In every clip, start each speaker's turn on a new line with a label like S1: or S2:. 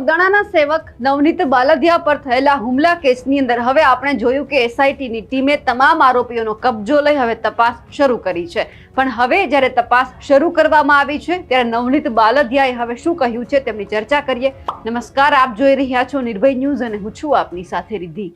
S1: બગદાણાના સેવક નવનીત બાલધિયા પર થયેલા હુમલા કેસની અંદર હવે આપણે જોયું કે એસઆઈટીની ટીમે તમામ આરોપીઓનો કબજો લઈ હવે તપાસ શરૂ કરી છે. પણ હવે જ્યારે તપાસ શરૂ કરવામાં આવી છે, ત્યારે નવનીત બાલધિયાએ હવે શું કહ્યું છે તેમની ચર્ચા કરીએ. નમસ્કાર, આપ જોઈ રહ્યા છો નિર્ભય ન્યૂઝ અને હું છું આપની સાથે રિદ્ધિ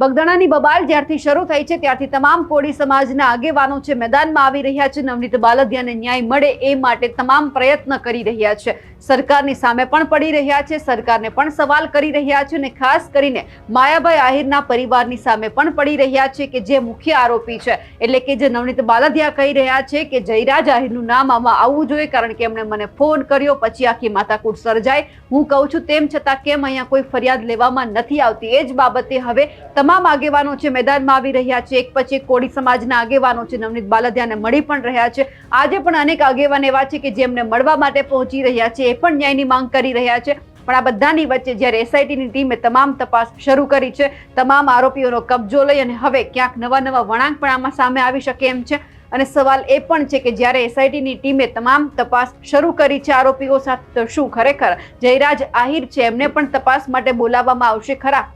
S1: બગદાણાની બબાલ જ્યારથી શરૂ થઈ છે, ત્યારથી તમામ કોળી સમાજના આગેવાનો છે, મેદાનમાં આવી રહ્યા છે, નવનીત બાલદિયાને ન્યાય મળે એ માટે તમામ પ્રયત્ન કરી રહ્યા છે. સરકારની સામે પણ પડી રહ્યા છે, સરકારને પણ સવાલ કરી રહ્યા છે અને ખાસ કરીને માયાભાઈ આહિરના પરિવારની સામે પણ પડી રહ્યા છે કે જે મુખ્ય આરોપી છે. એટલે કે જે નવનીત બાલદિયા કહી રહ્યા છે કે જયરાજ આહિરનું નામ આમાં આવવું જોઈએ કારણ કે એમણે મને ફોન કર્યો, પછી આખી માથાકૂટ સર્જાય. હું કહું છું તેમ છતાં કેમ અહીંયા કોઈ ફરિયાદ લેવામાં નથી આવતી? એ જ બાબતે હવે તમામ આગેવાનો છે, મેદાનમાં આવી રહ્યા છે. એક પછી એક કોળી સમાજના આગેવાનો છે, નવનીત બાલદિયાને મળી પણ રહ્યા છે. આજે પણ અનેક આગેવાન એવા છે કે જેમને મળવા માટે પહોંચી રહ્યા છે, એ પણ ન્યાયની માંગ કરી રહ્યા છે. પણ આ બધાની વચ્ચે જ્યારે એસઆઈટીની ટીમે તમામ તપાસ શરૂ કરી છે, તમામ આરોપીઓનો કબજો લઈ અને હવે ક્યાંક નવા નવા વળાંક પણ આમાં સામે આવી શકે એમ છે. અને સવાલ એ પણ છે કે જ્યારે એસઆઈટીની ટીમે તમામ તપાસ શરૂ કરી છે, આરોપીઓ સાથે શું ખરેખર? જયરાજ આહિર છે, એમને પણ તપાસ માટે બોલાવવામાં આવશે ખરા?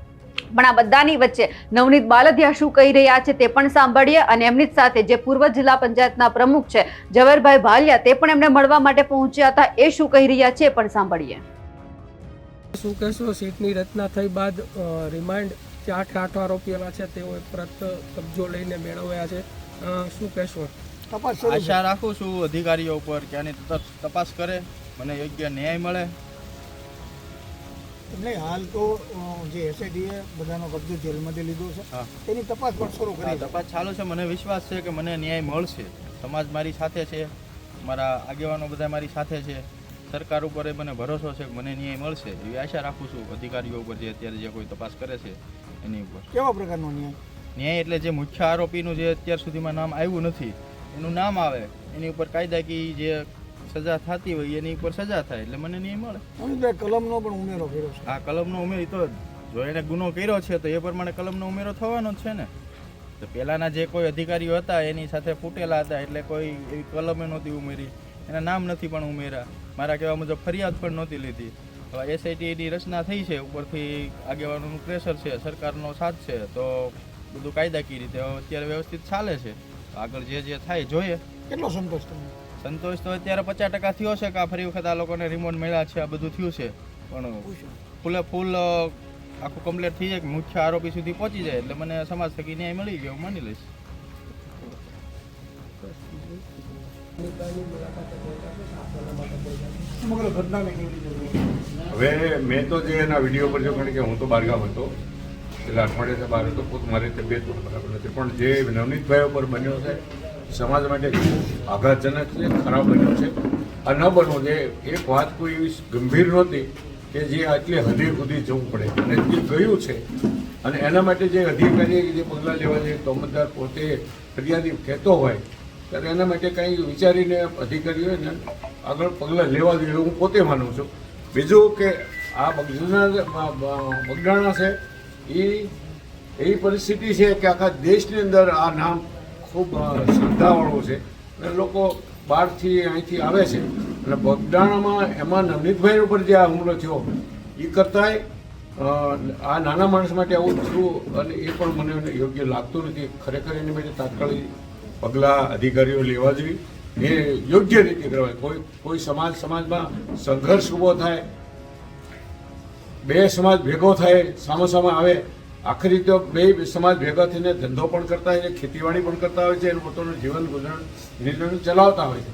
S1: પણ આ બધાની વચ્ચે નવનીત બાલધિયા શું કહી રહ્યા છે તે પણ સાંભળીએ અને એમની જ સાથે જે પૂર્વ જિલ્લા પંચાયતના પ્રમુખ છે ઝવેરભાઈ ભાલિયા તે પણ એમને મળવા માટે પહોંચ્યા હતા. એ શું કહી રહ્યા છે પણ સાંભળીએ.
S2: શું કહેશો? સીટની રચના થઈ બાદ રિમાન્ડ જે આઠ આઠ આરોપીઓના છે તેઓએ પરત કબજો લઈને મેળવ્યા છે. શું કહેશો?
S3: તપાસ
S4: આશા રાખું છું અધિકારીઓ ઉપર કે આની તપાસ કરે મને યોગ્ય ન્યાય મળે.
S3: નહીં હાલ તો જે એસઆઈટીએ બધાનો કબજો જેલમાંથી લીધો છે.
S4: એની
S3: તેની તપાસ પણ શરૂ કરી
S4: તપાસ ચાલુ છે. મને વિશ્વાસ છે કે મને ન્યાય મળશે. સમાજ મારી સાથે છે. મારા આગેવાનો બધા મારી સાથે છે. સરકાર ઉપર એ મને ભરોસો છે કે મને ન્યાય મળશે. એવી આશા રાખું છું. અધિકારીઓ ઉપર જે અત્યારે જે કોઈ તપાસ કરે છે એની ઉપર.
S3: કેવા પ્રકારનો ન્યાય?
S4: ન્યાય એટલે જે મુખ્ય આરોપીનું જે અત્યાર સુધીમાં નામ આવ્યું નથી એનું નામ આવે. એની ઉપર કાયદાકીય જે સજા થતી હોય એની ઉપર સજા થાય એટલે મને ન્યાય મળે.
S3: અમિતભાઈ કલમનો પણ ઉમેરો કર્યો છે.
S4: આ કલમનો ઉમેરો તો જો એને ગુનો કર્યો છે તો એ પ્રમાણે કલમનો ઉમેરો થવાનો જ છે ને. તો પહેલાંના જે કોઈ અધિકારીઓ હતા એની સાથે ફૂટેલા હતા એટલે કોઈ એવી કલમે નહોતી ઉમેરી. એના નામ નથી પણ ઉમેરા મારા કહેવા મુજબ ફરિયાદ પણ નહોતી લીધી. હવે એસઆઈટીની રચના થઈ છે ઉપરથી આગેવાનોનું પ્રેશર છે સરકારનો સાથ છે તો બધું કાયદાકીય રીતે અત્યારે વ્યવસ્થિત ચાલે છે. તો આગળ જે જે થાય જોઈએ.
S3: કેટલો સંતોષ તમને?
S4: સંતોષ તો અત્યારે પચાસ ટકા થયો છે કે આ ફરી વખત આ લોકોને રિમોટ મળ્યા છે, આ બધું થયું છે. પણ ફૂલે ફૂલ આખું કમ્પ્લીટ થઈ જાય મુખ્ય આરોપી સુધી પહોંચી જાય. એટલે મને સમાજ થકી ન્યાય મળી ગયો હું માની લઈશ?
S5: હવે મેં તો જે એના વીડિયો પર જો કારણ કે હું તો બહારગામ હતો. એટલે અઠવાડિયે બહાર હતો પોત મારી તબિયત બરાબર નથી. પણ જે નવનીતભાઈ ઉપર બન્યો છે સમાજ માટે ખૂબ આઘાતજનક છે, ખરાબ બન્યું છે. આ ન બનવું જે એક વાત કોઈ એવી ગંભીર નહોતી કે જે આટલી હદે સુધી જવું પડે. અને જે ગયું છે, અને એના માટે જે અધિકારીએ જે પગલાં લેવા જોઈએ તોમતદાર પોતે ફરિયાદી કહેતો હોય, ત્યારે એના માટે કંઈ વિચારીને અધિકારીઓએ ને આગળ પગલાં લેવા જોઈએ હું પોતે માનું છું. બીજું કે આ બગડાણા છે એ એવી પરિસ્થિતિ છે કે આખા દેશની અંદર આ નામ ખૂબ શ્રદ્ધાવાળો છે. અને લોકો બહારથી અહીંથી આવે છે. અને બગદાણામાં એમાં નવનીતભાઈ ઉપર જે આ હુમલો થયો એ કરતાંય આ નાના માણસ માટે આવું થયું અને એ પણ મને યોગ્ય લાગતું નથી. ખરેખર એની માટે તાત્કાલિક પગલાં અધિકારીઓ લેવા જોઈએ. એ યોગ્ય રીતે કરવાય કોઈ કોઈ સમાજ, સમાજમાં સંઘર્ષ ઊભો થાય, બે સમાજ ભેગો થાય, સામો સામે આવે આખરી તો બે સમાજ ભેગા થઈને ધંધો પણ કરતા હોય છે, ખેતીવાડી પણ કરતા હોય છે, એનું પોતાનું જીવન ગુજરાન નિર્ણય ચલાવતા હોય છે.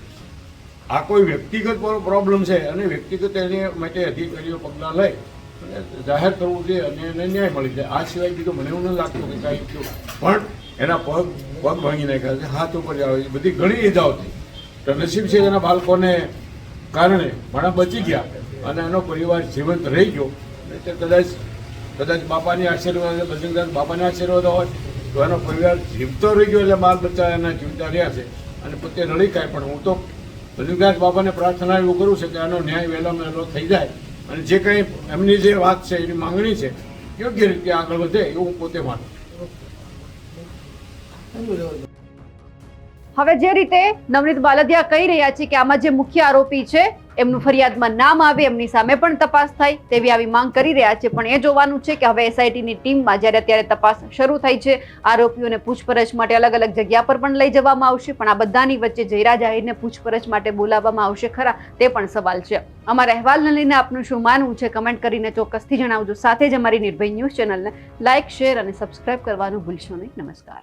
S5: આ કોઈ વ્યક્તિગત પ્રોબ્લેમ છે અને વ્યક્તિગત એની માટે અધિકારીઓ પગલાં લઈ અને જાહેર કરવું જોઈએ અને એને ન્યાય મળી જાય. આ સિવાય બીજું મને એવું નથી લાગતું કે કાંઈ થયું પણ એના પગ પગ ભાંગી નાખ્યા છે, હાથ ઉપર આવે છે. બધી ઘણી ઈજાઓ થઈ તો નસીબ છે એના બાળકોને કારણે ઘણા બચી ગયા અને એનો પરિવાર જીવંત રહી ગયો. એટલે કદાચ કદાચ બાપાની આશીર્વાદ બજરંગદાસ બાપાના આશીર્વાદ હોય, તો એનો પરિવાર જીવતો રહી ગયો એટલે બાળ બચ્ચા એના જીવતા રહ્યા છે. અને પોતે રડી કાંઈ પણ. હું તો બજરંગદાસ બાપાને પ્રાર્થના એવું કરું છું કે આનો ન્યાય વહેલામાં વહેલો થઈ જાય. અને જે કંઈ એમની જે વાત છે, એની માંગણી છે, યોગ્ય રીતે આગળ વધે એવું પોતે માનું
S1: હવે જે રીતે નવનીત બાલદિયા કહી રહ્યા છે કે આમાં જે મુખ્ય આરોપી છે એમનું ફરિયાદમાં નામ આવે, એમની સામે પણ તપાસ થાય, તેવી આવી માંગ કરી રહ્યા છે. પણ એ જોવાનું છે કે હવે એસઆઈટીની ટીમમાં જ્યારે અત્યારે તપાસ શરૂ થઈ છે, આરોપીઓને પૂછપરછ માટે અલગ અલગ જગ્યા પર પણ લઈ જવામાં આવશે. પણ આ બધાની વચ્ચે જયરા જાહેરને પૂછપરછ માટે બોલાવવામાં આવશે ખરા, તે પણ સવાલ છે. અમારા અહેવાલને લઈને આપનું શું માનવું છે? કમેન્ટ કરીને ચોક્કસથી જણાવજો. સાથે જ અમારી નિર્ભય ન્યૂઝ ચેનલને લાઇક, શેર અને સબસ્ક્રાઇબ કરવાનું ભૂલશો નહીં. નમસ્કાર.